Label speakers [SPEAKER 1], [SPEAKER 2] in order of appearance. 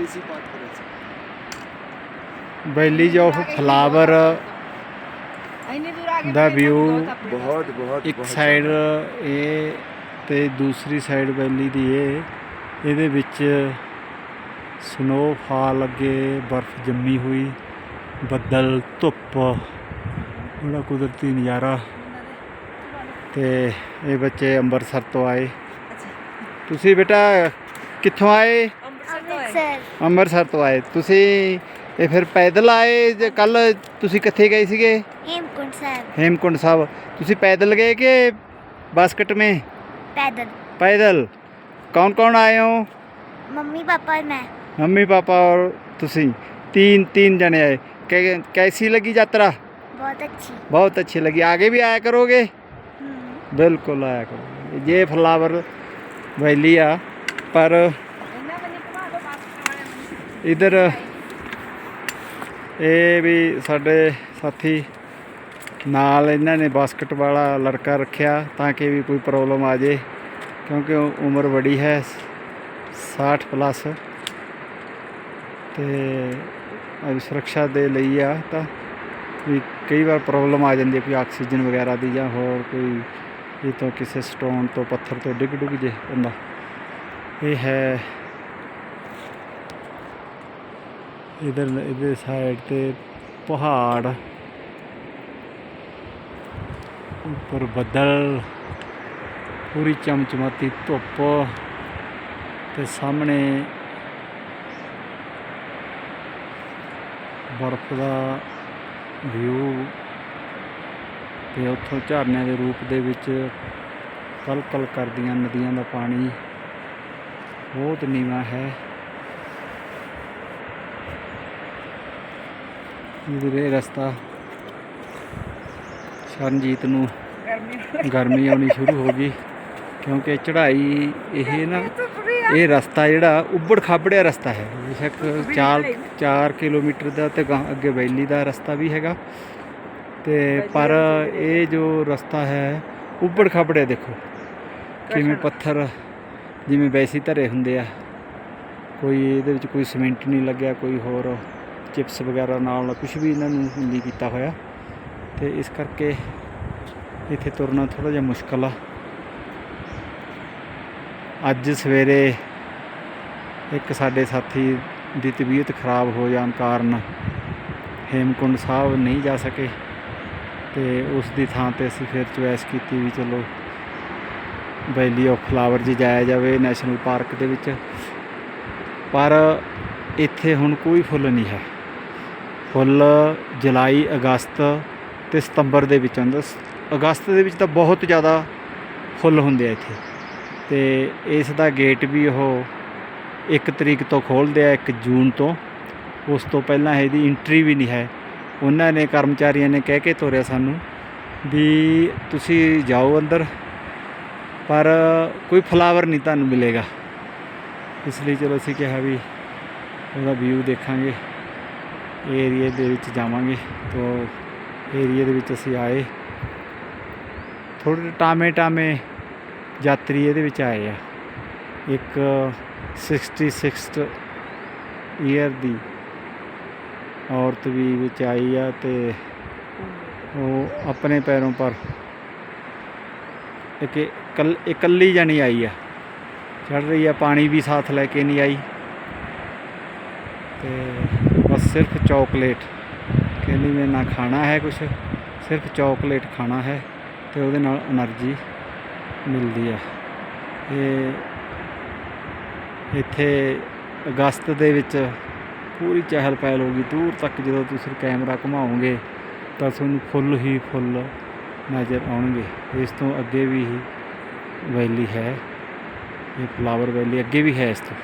[SPEAKER 1] Lassi part flower ਦਾ view
[SPEAKER 2] ਬਹੁਤ ਬਹੁਤ
[SPEAKER 1] ਇੱਕ ਸਾਈਡ ਇਹ ਤੇ ਦੂਸਰੀ ਸਾਈਡ ਵੈਲੀ ਦੀ ਇਹ ਇਹਦੇ ਵਿੱਚ ਸਨੋ ਫਾਲ ਅੱਗੇ ਬਰਫ਼ ਜੰਮੀ ਹੋਈ ਬੱਦਲ ਧੁੱਪ ਬੜਾ ਕੁਦਰਤੀ ਨਜ਼ਾਰਾ। ਤੇ ਇਹ ਬੱਚੇ ਅੰਮ੍ਰਿਤਸਰ ਤੋਂ ਆਏ। ਤੁਸੀਂ ਬੇਟਾ ਕਿੱਥੋਂ ਆਏ?
[SPEAKER 3] ਅੰਮ੍ਰਿਤਸਰ
[SPEAKER 1] ਅੰਮ੍ਰਿਤਸਰ ਤੋਂ ਆਏ ਤੁਸੀਂ ਇਹ ਫਿਰ ਪੈਦਲ ਆਏ ਜੇ ਕੱਲ ਤੁਸੀਂ ਕਿੱਥੇ ਗਏ ਸੀਗੇ
[SPEAKER 3] हेमकुंड साहब
[SPEAKER 1] हेमकुंड साहब ਤੁਸੀਂ ਪੈਦਲ ਗਏ ਕਿ ਬਾਸਕਟ में
[SPEAKER 3] पैदल
[SPEAKER 1] पैदल कौन कौन आए हो
[SPEAKER 3] मम्मी पापा और मैं
[SPEAKER 1] मम्मी पापा और ਤੁਸੀਂ तीन तीन जने आए कै- कैसी लगी यात्रा
[SPEAKER 3] बहुत अच्छी
[SPEAKER 1] बहुत अच्छी लगी आगे भी आया करोगे
[SPEAKER 3] हम्म,
[SPEAKER 1] बिल्कुल आया करोगे ये फ्लावर वैली आ पर ਇਧਰ, ਇਹ ਵੀ ਸਾਡੇ ਸਾਥੀ ਨਾਲ ਇਹਨਾਂ ਨੇ ਬਾਸਕਟ ਵਾਲਾ ਲੜਕਾ ਰੱਖਿਆ ਤਾਂ ਕਿ ਵੀ ਕੋਈ ਪ੍ਰੋਬਲਮ ਆ ਜੇ, ਕਿਉਂਕਿ ਉਮਰ ਬੜੀ ਹੈ 60 ਪਲੱਸ ਤੇ ਅਹ ਸੁਰੱਖਿਆ ਦੇ ਲਈ ਆ, ਤਾਂ ਵੀ ਕਈ ਵਾਰ ਪ੍ਰੋਬਲਮ ਆ ਜਾਂਦੀ ਹੈ, ਕੋਈ ਆਕਸੀਜਨ ਵਗੈਰਾ ਦੀ ਜਾਂ ਹੋਰ ਕੋਈ ਇਹ ਤੋਂ ਕਿਸੇ ਸਟੋਨ ਤੋਂ ਪੱਥਰ ਤੋਂ ਡਿੱਗ ਡੁੱਗ ਜੇ ਬੰਦਾ। ਇਹ ਹੈ ਇਧਰ ਇਹਦੇ ਸਾਈਡ ਤੇ ਪਹਾੜ। ਉੱਪਰ ਬੱਦਲ। ਪੂਰੀ ਚਮਚਮਾਤੀ ਧੁੱਪ। ਤੇ ਸਾਹਮਣੇ ਬਰਫ਼ ਦਾ ਵਿਊ ਤੇ ਉੱਥੋਂ ਝਰਨਿਆਂ ਦੇ ਰੂਪ ਦੇ ਵਿੱਚ ਕਲ-ਕਲ ਕਰਦੀਆਂ ਨਦੀਆਂ ਦਾ ਪਾਣੀ। ਬਹੁਤ ਨੀਵਾਂ ਹੈ। ਵੀਰੇ, ਰਸਤਾ। ਸ਼ਰਨਜੀਤ ਨੂੰ
[SPEAKER 4] ਗਰਮੀ
[SPEAKER 1] ਆਉਣੀ ਸ਼ੁਰੂ ਹੋ ਗਈ, ਕਿਉਂਕਿ ਚੜ੍ਹਾਈ ਇਹ ਨਾ, ਇਹ ਰਸਤਾ ਜਿਹੜਾ ਉੱਬੜ ਖਾਬੜਿਆ ਰਸਤਾ ਹੈ। ਬੇਸ਼ੱਕ 4 4 ਕਿਲੋਮੀਟਰ ਦਾ ਤੇ ਗਾਂਹ ਅੱਗੇ ਵੈਲੀ ਦਾ ਰਸਤਾ ਵੀ ਹੈਗਾ। ਤੇ ਪਰ ਇਹ ਜੋ ਰਸਤਾ ਹੈ ਉੱਬੜ ਖਾਬੜਿਆ ਦੇਖੋ। ਕਿਵੇਂ ਪੱਥਰ ਜਿਵੇਂ ਵੈਸੀ ਧਰੇ ਹੁੰਦੇ ਆ। ਕੋਈ ਇਹਦੇ ਵਿੱਚ ਕੋਈ ਸਿਮੈਂਟ ਨਹੀਂ ਲੱਗਿਆ, ਕੋਈ ਹੋਰ ਚਿਪਸ ਵਗੈਰਾ ਨਾਲ ਕੁਝ ਵੀ ਇਹਨਾਂ ਨੂੰ ਨਹੀਂ ਕੀਤਾ ਹੋਇਆ। ਤੇ ਇਸ ਕਰਕੇ ਇੱਥੇ ਤੁਰਨਾ ਥੋੜਾ ਜਿਹਾ ਮੁਸ਼ਕਲ ਆ। ਅੱਜ ਸਵੇਰੇ ਇੱਕ ਸਾਡੇ ਸਾਥੀ ਦੀ ਤਬੀਅਤ ਖਰਾਬ ਹੋ ਜਾਣ ਕਾਰਨ ਹੇਮਕੁੰਡ ਸਾਹਿਬ ਨਹੀਂ ਜਾ ਸਕੇ ਤੇ ਉਸ ਦੀ ਥਾਂ ਤੇ ਅਸੀਂ ਫਿਰ ਚੁਆਇਸ ਕੀਤੀ ਵੀ ਚਲੋ ਵੈਲੀ ਆਫ ਫਲਾਵਰ ਜੀ ਜਾਇਆ ਜਾਵੇ ਨੈਸ਼ਨਲ ਪਾਰਕ ਦੇ ਵਿੱਚ। ਪਰ ਇੱਥੇ ਹੁਣ ਕੋਈ ਫੁੱਲ ਨਹੀਂ ਹੈ। ਫੁੱਲ ਜੁਲਾਈ, ਅਗਸਤ ਅਤੇ ਸਤੰਬਰ ਦੇ ਵਿੱਚ ਆਉਂਦਾ ਸ- ਅਗਸਤ ਦੇ ਵਿੱਚ ਤਾਂ ਬਹੁਤ ਜ਼ਿਆਦਾ ਫੁੱਲ ਹੁੰਦੇ ਆ ਇੱਥੇ। ਤੇ ਇਸ ਦਾ ਗੇਟ ਵੀ ਉਹ ਇੱਕ ਤਰੀਕ ਤੋਂ ਖੋਲ੍ਹਦੇ ਆ 1 ਜੂਨ ਤੋਂ। ਉਸ ਤੋਂ ਪਹਿਲਾਂ ਇਹਦੀ ਐਂਟਰੀ ਵੀ ਨਹੀਂ ਹੈ। ਉਹਨਾਂ ਨੇ ਕਰਮਚਾਰੀਆਂ ਨੇ ਕਹਿ ਕੇ ਤੋਰਿਆ ਸਾਨੂੰ ਵੀ ਤੁਸੀਂ ਜਾਓ ਅੰਦਰ, ਪਰ ਕੋਈ ਫਲਾਵਰ ਨਹੀਂ ਤੁਹਾਨੂੰ ਮਿਲੇਗਾ। ਇਸ ਲਈ ਚਲੋ ਅਸੀਂ ਕਿਹਾ ਵੀ ਉਹਦਾ ਵਿਊ ਦੇਖਾਂਗੇ। ਏਰੀਏ ਦੇ ਵਿੱਚ ਜਾਵਾਂਗੇ ਤੋਂ ਏਰੀਏ ਦੇ ਵਿੱਚ ਅਸੀਂ ਆਏ। ਥੋੜੇ ਟਾਮੇ ਟਾਮੇ ਯਾਤਰੀ ਇਹਦੇ ਵਿੱਚ ਆਏ ਆ। ਇੱਕ 66 ਈਅਰ ਦੀ ਔਰਤ ਵੀ ਵਿੱਚ ਆਈ ਆ ਤੇ ਉਹ ਆਪਣੇ ਪੈਰੋਂ ਪਰ ਇੱਕ ਇਕੱਲ- ਇਕੱਲੀ ਜਣੀ ਆਈ ਆ। ਚੜ ਰਹੀ ਆ, ਪਾਣੀ ਵੀ ਸਾਥ ਲੈ ਕੇ ਨਹੀਂ ਆਈ। ਤੇ ਸਿਰਫ चॉकलेट ਕਹਿੰਦੀ ਮੈਂ ਨਾ ਖਾਣਾ ਹੈ ਕੁਛ। ਸਿਰਫ ਚੌਕਲੇਟ ਖਾਣਾ ਹੈ ਤੇ ਉਹਦੇ ਨਾਲ એનર્ਜੀ ਮਿਲਦੀ ਆ। ਇਹ ਇੱਥੇ ਅਗਸਤ ਦੇ ਵਿੱਚ ਪੂਰੀ ਚਹਿਲ ਪਹਿਲ ਹੋ ਗਈ। ਦੂਰ ਤੱਕ ਜਦੋਂ ਤੁਸੀਂ ਕੈਮਰਾ ਘੁਮਾਓਗੇ ਤਾਂ ਤੁਹਾਨੂੰ ਫੁੱਲ ਹੀ ਫੁੱਲ ਨਜ਼ਰ ਆਉਣਗੇ। ਇਸ ਤੋਂ ਅੱਗੇ ਵੀ ਵੈਲੀ ਹੈ। ਇਹ ਫਲਾਵਰ ਵੈਲੀ ਅੱਗੇ ਵੀ ਹੈ ਇਸ ਤੋਂ।